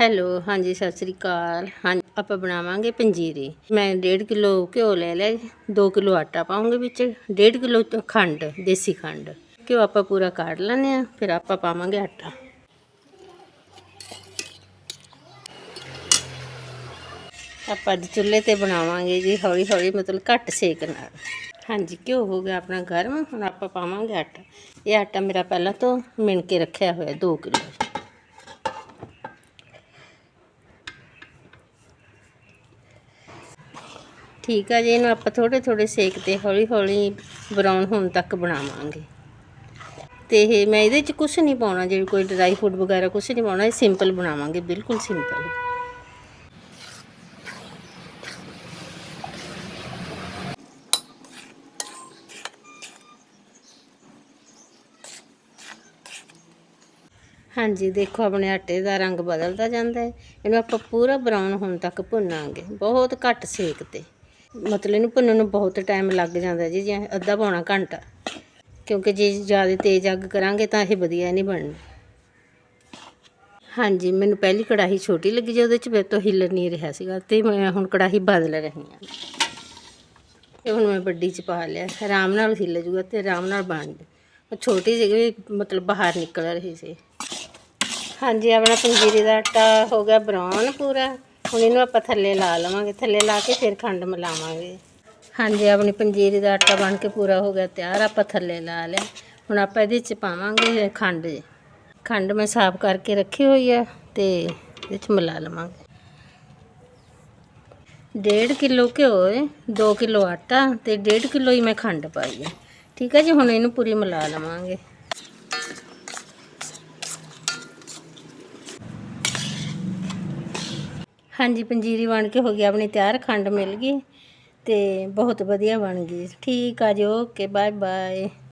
Hello, ਹਾਂਜੀ, ਸਤਿ ਸ੍ਰੀ ਅਕਾਲ। ਹਾਂ ਆਪਾਂ ਬਣਾਵਾਂਗੇ ਪੰਜੀਰੀ। ਮੈਂ 1.5 ਕਿਲੋ ਘਿਓ ਲੈ ਲਿਆ 2 ਕਿਲੋ ਆਟਾ ਪਾਉਂਗੇ ਵਿੱਚ 1.5 ਕਿਲੋ ਖੰਡ, ਦੇਸੀ ਖੰਡ। ਘਿਓ ਆਪਾਂ ਪੂਰਾ ਕਾੜ ਲੈਂਦੇ ਆ ਫਿਰ ਆਪਾਂ ਪਾਵਾਂਗੇ ਆਟਾ। ਆਪਾਂ ਅੱਜ ਚੁੱਲ੍ਹੇ ਤੇ ਬਣਾਵਾਂਗੇ ਜੀ ਹੌਲੀ ਹੌਲੀ ਮਤਲਬ ਘੱਟ ਸੇਕ ਨਾਲ। ਹਾਂਜੀ, ਘਿਓ ਹੋ ਗਿਆ ਆਪਣਾ ਗਰਮ, ਹੁਣ ਆਪਾਂ ਪਾਵਾਂਗੇ ਆਟਾ। ਇਹ ਆਟਾ ਮੇਰਾ ਪਹਿਲਾਂ ਤੋਂ ਮਿਣ ਕੇ ਰੱਖਿਆ ਹੋਇਆ 2 ਕਿਲੋ। ਠੀਕ ਆ ਜੀ, ਇਹਨੂੰ ਆਪਾਂ ਥੋੜੇ ਥੋੜੇ ਸੇਕ ਤੇ ਹੌਲੀ ਹੌਲੀ ਬਰਾਊਨ ਹੋਣ ਤੱਕ ਬਣਾਵਾਂਗੇ। ਤੇ ਇਹ ਮੈਂ ਇਹਦੇ ਚ ਕੁਝ ਨਹੀਂ ਪਾਉਣਾ ਜਿਵੇਂ ਕੋਈ ਡਰਾਈ ਫੂਡ ਵਗੈਰਾ ਕੁਝ ਨਹੀਂ ਪਾਉਣਾ, ਇਹ ਸਿੰਪਲ ਬਣਾਵਾਂਗੇ, ਬਿਲਕੁਲ ਸਿੰਪਲ ਹਾਂਜੀ, ਦੇਖੋ ਆਪਣੇ ਆਟੇ ਦਾ ਰੰਗ ਬਦਲਦਾ ਜਾਂਦਾ ਹੈ, ਇਹਨੂੰ ਆਪਾਂ ਪੂਰਾ ਬਰਾਊਨ ਹੋਣ ਤੱਕ ਭੁੰਨਾਂਗੇ, ਬਹੁਤ ਘੱਟ ਸੇਕ ਤੇ। ਮਤਲਬ ਇਹਨੂੰ ਭੁੰਨਣ ਨੂੰ ਬਹੁਤ ਟਾਈਮ ਲੱਗ ਜਾਂਦਾ ਜੀ ਜਿਵੇਂ ਅੱਧਾ ਪੌਣਾ ਘੰਟਾ। ਕਿਉਂਕਿ ਜੇ ਜ਼ਿਆਦਾ ਤੇਜ਼ ਅੱਗ ਕਰਾਂਗੇ ਤਾਂ ਇਹ ਵਧੀਆ ਨਹੀਂ ਬਣਨੀ। ਹਾਂਜੀ, ਮੈਨੂੰ ਪਹਿਲੀ ਕੜਾਹੀ ਛੋਟੀ ਲੱਗੀ ਜੇ ਉਹਦੇ ਚ, ਮੇਰੇ ਤੋਂ ਹਿੱਲ ਨਹੀਂ ਰਿਹਾ ਸੀਗਾ ਤੇ ਮੈਂ ਹੁਣ ਕੜਾਹੀ ਬਦਲ ਰਹੀ ਹਾਂ। ਇਹ ਹੁਣ ਮੈਂ ਵੱਡੀ ਚ ਪਾ ਲਿਆ। ਆਰਾਮ ਨਾਲ ਹਿੱਲ ਜੂਗਾ ਤੇ ਆਰਾਮ ਨਾਲ ਬਣ ਜੂ। ਉਹ ਛੋਟੀ ਜਿਹੀ ਮਤਲਬ ਬਾਹਰ ਨਿਕਲ ਰਹੀ ਸੀ। ਹਾਂਜੀ, ਆਪਣਾ ਪੰਜੀਰੀ ਦਾ ਆਟਾ ਹੋ ਗਿਆ ਬਰਾਊਨ ਪੂਰਾ। ਹੁਣ ਇਹਨੂੰ ਆਪਾਂ ਥੱਲੇ ਲਾ ਲਵਾਂਗੇ, ਥੱਲੇ ਲਾ ਕੇ ਫਿਰ ਖੰਡ ਮਿਲਾਵਾਂਗੇ। ਹਾਂਜੀ, ਆਪਣੀ ਪੰਜੀਰੀ ਦਾ ਆਟਾ ਬਣ ਕੇ ਪੂਰਾ ਹੋ ਗਿਆ ਤਿਆਰ, ਆਪਾਂ ਥੱਲੇ ਲਾ ਲਿਆ। ਹੁਣ ਆਪਾਂ ਇਹਦੇ ਚ ਪਾਵਾਂਗੇ ਖੰਡ। ਖੰਡ ਮੈਂ ਸਾਫ਼ ਕਰਕੇ ਰੱਖੀ ਹੋਈ ਆ ਤੇ ਇਹਦੇ ਚ ਮਿਲਾ ਲਵਾਂਗੇ। ਡੇਢ ਕਿਲੋ ਘਿਓ ਹੈ 2 ਕਿਲੋ ਆਟਾ ਤੇ ਡੇਢ ਕਿਲੋ ਹੀ ਮੈਂ ਖੰਡ ਪਾਈ ਹੈ ਠੀਕ ਹੈ ਜੀ, ਹੁਣ ਇਹਨੂੰ ਪੂਰੀ ਮਿਲਾ ਲਵਾਂਗੇ। ਹਾਂਜੀ, ਪੰਜੀਰੀ ਬਣ ਕੇ ਹੋ ਗਈ, ਆਪਣੀ ਤਿਆਰ, ਖੰਡ ਮਿਲ ਗਈ ਤੇ ਬਹੁਤ ਵਧੀਆ ਬਣ ਗਈ। ਠੀਕ ਆ ਜੀ, ਓਕੇ ਬਾਏ ਬਾਏ